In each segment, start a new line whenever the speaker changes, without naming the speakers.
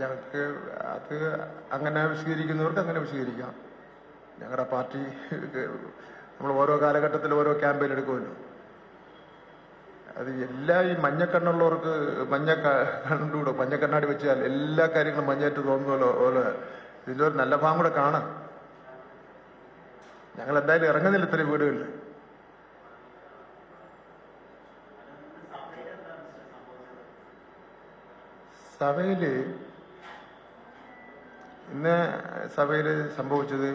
ഞങ്ങൾക്ക് അത് അങ്ങനെ വിശദീകരിക്കുന്നവർക്ക് അങ്ങനെ വിശദീകരിക്കാം. ഞങ്ങളുടെ പാർട്ടി നമ്മൾ ഓരോ കാലഘട്ടത്തിൽ ഓരോ ക്യാമ്പയിൻ എടുക്കുമല്ലോ അത് എല്ലാ ഈ മഞ്ഞക്കണ്ണുള്ളവർക്ക് മഞ്ഞ കണ്ടുകൂടെ മഞ്ഞക്കണ്ണാടി വെച്ചാൽ എല്ലാ കാര്യങ്ങളും മഞ്ഞായിട്ട് തോന്നുമല്ലോ പോലെ ഒരു നല്ല ഭാഗം കൂടെ കാണാം. ഞങ്ങൾ എന്തായാലും ഇറങ്ങുന്നില്ല ഇത്രയും വീടുകളിൽ സഭയിൽ ഇന്ന് സഭയിൽ സംഭവിച്ചത്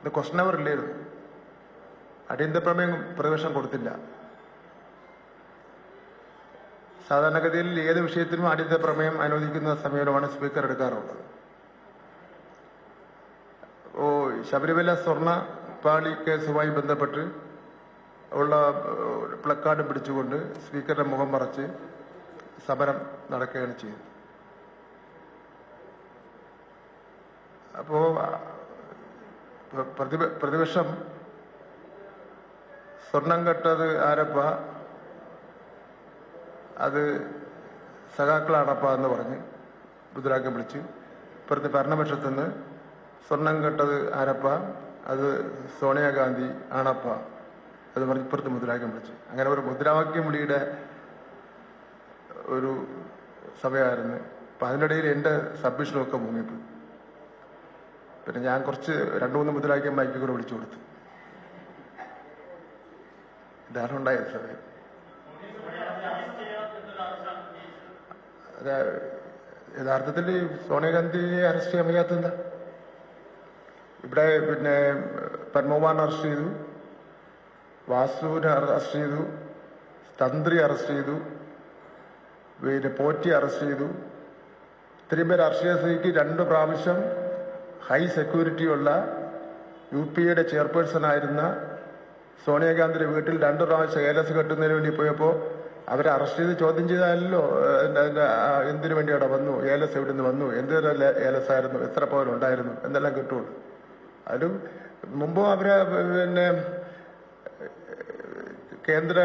ഇത് ക്വസ്റ്റൻ അവർ ഇല്ലായിരുന്നു. അടിയന്തര പ്രമേയം പ്രതിപക്ഷം കൊടുത്തില്ല. സാധാരണഗതിയിൽ ഏത് വിഷയത്തിനും അടിയന്തര പ്രമേയം അനുവദിക്കുന്ന സമീപനമാണ് സ്പീക്കർ എടുക്കാറുള്ളത്. ഓ ശബരിമല സ്വർണ പാളി കേസുമായി ബന്ധപ്പെട്ട് ഉള്ള പ്ലക്കാർഡ് പിടിച്ചുകൊണ്ട് സ്പീക്കറുടെ മുഖം മറച്ച് സമരം നടക്കുകയാണ് ചെയ്തത് അപ്പോ പ്രതി പ്ര- പ്രതിപക്ഷം സ്വർണം കെട്ടത് ആരപ്പ? അത് സഖാക്കളാണപ്പ എന്ന് പറഞ്ഞ് മുദ്രാക്കം വിളിച്ചു ഭരണപക്ഷത്തു ഭരണപക്ഷത്തുനിന്ന് സ്വർണം കെട്ടത് ആരപ്പ? അത് സോണിയാഗാന്ധി ആണപ്പ അത് പറഞ്ഞ് ഇപ്പുറത്ത് മുദ്രാക്കം വിളിച്ചു. അങ്ങനെ ഒരു മുദ്രാവാക്യം വിളിയുടെ ഒരു സഭയായിരുന്നു. അപ്പൊ അതിനിടയിൽ എന്റെ സബ്മിഷനൊക്കെ മുങ്ങിപ്പോയി. പിന്നെ ഞാൻ കുറച്ച് രണ്ടു മൂന്ന് മുതലാക്കിയ മൈക്കിൽ കൂടെ വിളിച്ചു കൊടുത്തു. ഇതാണ് ഉണ്ടായത് അത് യഥാർത്ഥത്തിൽ സോണിയാഗാന്ധിയെ അറസ്റ്റ് ചെയ്യാൻ വയ്യാത്തതെന്താ ഇവിടെ പിന്നെ പത്മകുമാറിനെ അറസ്റ്റ് ചെയ്തു. വാസുവിനെ അറസ്റ്റ് ചെയ്തു. തന്ത്രി അറസ്റ്റ് ചെയ്തു. പിന്നെ പോറ്റി അറസ്റ്റ് ചെയ്തു. ഇത്രയും പേര് അറസ്റ്റ് ചെയ്ത സ്ഥിതിക്ക് രണ്ട് പ്രാവശ്യം ഹൈ സെക്യൂരിറ്റിയുള്ള യു പി എയുടെ ചെയർപേഴ്സൺ ആയിരുന്ന സോണിയാഗാന്ധിയുടെ വീട്ടിൽ രണ്ടു പ്രാവശ്യം ഏലസ് കെട്ടുന്നതിന് വേണ്ടി പോയപ്പോൾ അവരെ അറസ്റ്റ് ചെയ്ത് ചോദ്യം ചെയ്താലല്ലോ എന്തിനു വേണ്ടി അവിടെ വന്നു? ഏലസ് എവിടെ നിന്ന് വന്നു? എന്ത് ഏലസ് ആയിരുന്നു? എത്ര പവൻ ഉണ്ടായിരുന്നു? എന്തെല്ലാം കിട്ടുള്ളൂ. അതും മുമ്പും അവരെ പിന്നെ കേന്ദ്ര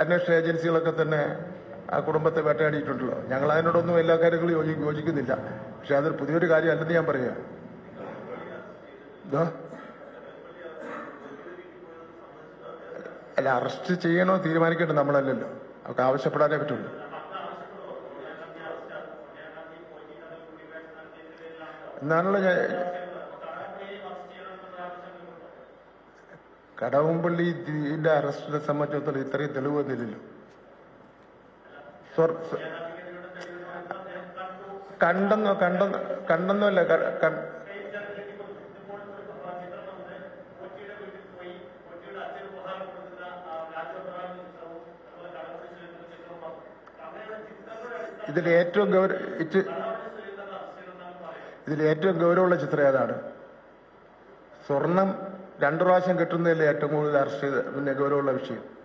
അന്വേഷണ ഏജൻസികളൊക്കെ തന്നെ ആ കുടുംബത്തെ വേട്ടയാടിയിട്ടുണ്ടല്ലോ. ഞങ്ങൾ അതിനോടൊന്നും എല്ലാ കാര്യങ്ങളും യോജി- യോജിക്കുന്നില്ല. പക്ഷെ അതൊരു പുതിയൊരു കാര്യമല്ലെന്ന് ഞാൻ പറയാ. ഇതോ അല്ല അറസ്റ്റ് ചെയ്യണോ തീരുമാനിക്കട്ടെ നമ്മളല്ലല്ലോ. അവർക്ക് ആവശ്യപ്പെടാനേ പറ്റുള്ളൂ. എന്നാണല്ലോ ഞാൻ കടവുംപള്ളി ഇതിന്റെ അറസ്റ്റിനെ സംബന്ധിച്ചിടത്തോളം ഇത്രയും തെളിവ് വന്നില്ലല്ലോ. കണ്ടെന്നോ കണ്ടെന്നോ കണ്ടെന്നോ അല്ല ഇതിൽ ഏറ്റവും ഗൗര ഇത് ഇതിൽ ഏറ്റവും ഗൗരവമുള്ള ചിത്രം ഏതാണ്? സ്വർണം രണ്ടു പ്രാവശ്യം കിട്ടുന്നതിൽ ഏറ്റവും കൂടുതൽ അറസ്റ്റ് ചെയ്ത പിന്നെ ഗൗരവമുള്ള വിഷയം.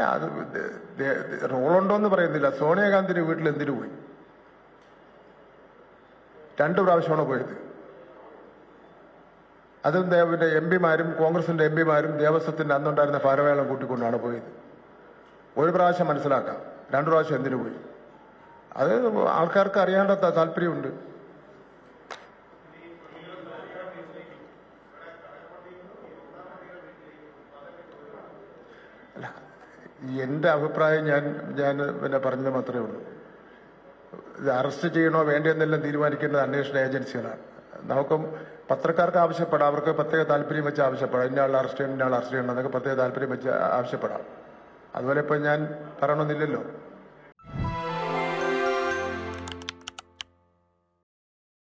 അത് റോളുണ്ടോ എന്ന് പറയുന്നില്ല. സോണിയാഗാന്ധിയുടെ വീട്ടിൽ എന്തിനു പോയി? രണ്ടു പ്രാവശ്യമാണ് പോയത്? അതും ദേവന്റെ എം പിമാരും കോൺഗ്രസിന്റെ എം പിമാരും ദേവസ്വത്തിന്റെ അന്നുണ്ടായിരുന്ന ഭാരവേളം കൂട്ടിക്കൊണ്ടാണ് പോയത്. ഒരു പ്രാവശ്യം മനസ്സിലാക്കാം. രണ്ടു പ്രാവശ്യം എന്തിനു പോയി? അത് ആൾക്കാർക്ക് അറിയാണ്ട താല്പര്യമുണ്ട്. അല്ല എന്റെ അഭിപ്രായം ഞാൻ ഞാൻ പിന്നെ പറഞ്ഞത് മാത്രമേ ഉള്ളൂ. ഇത് അറസ്റ്റ് ചെയ്യണോ വേണ്ടെന്നെല്ലാം തീരുമാനിക്കേണ്ടത് അന്വേഷണ ഏജൻസികളാണ്. നമുക്കും പത്രക്കാർക്ക് ആവശ്യപ്പെടാം അവർക്ക് പ്രത്യേക താല്പര്യം വെച്ച് ആവശ്യപ്പെടാം. ഇന്ന ആൾ അറസ്റ്റ് ചെയ്യണം ഇന്ന ആൾ അറസ്റ്റ് ചെയ്യണം എന്നൊക്കെ പ്രത്യേക താല്പര്യം വെച്ച് ആവശ്യപ്പെടാം. അതുപോലെ ഇപ്പം ഞാൻ പറയണമെന്നില്ലല്ലോ